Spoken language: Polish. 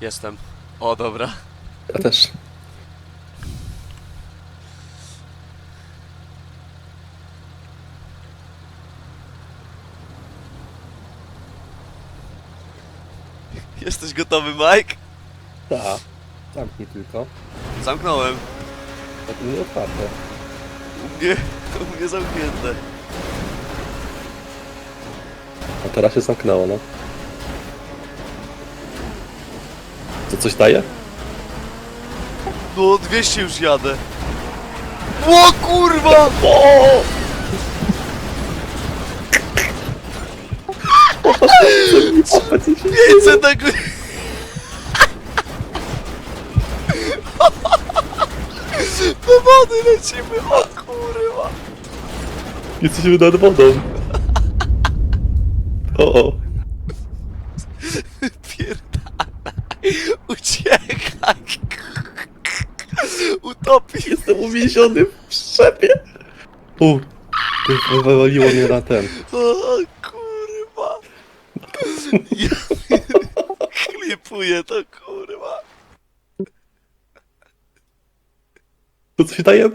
Jestem. O, dobra. Ja też. Jesteś gotowy, Mike? Tak. Zamknij tylko. Zamknąłem. Tak nie otwarte. U mnie, u mnie zamknięte. A teraz się zamknęło, no. To coś daje? No, 200 już jadę. O kurwa! O! 500 na górę. Do wody lecimy, o kurwa. Jesteśmy nad wodą. O, o. Uciekaj. Utopi. Jestem uwięziony w szczepie. U. Wywaliło mnie na ten. O kurwa. Ja klipuję to kurwa. To coś daje?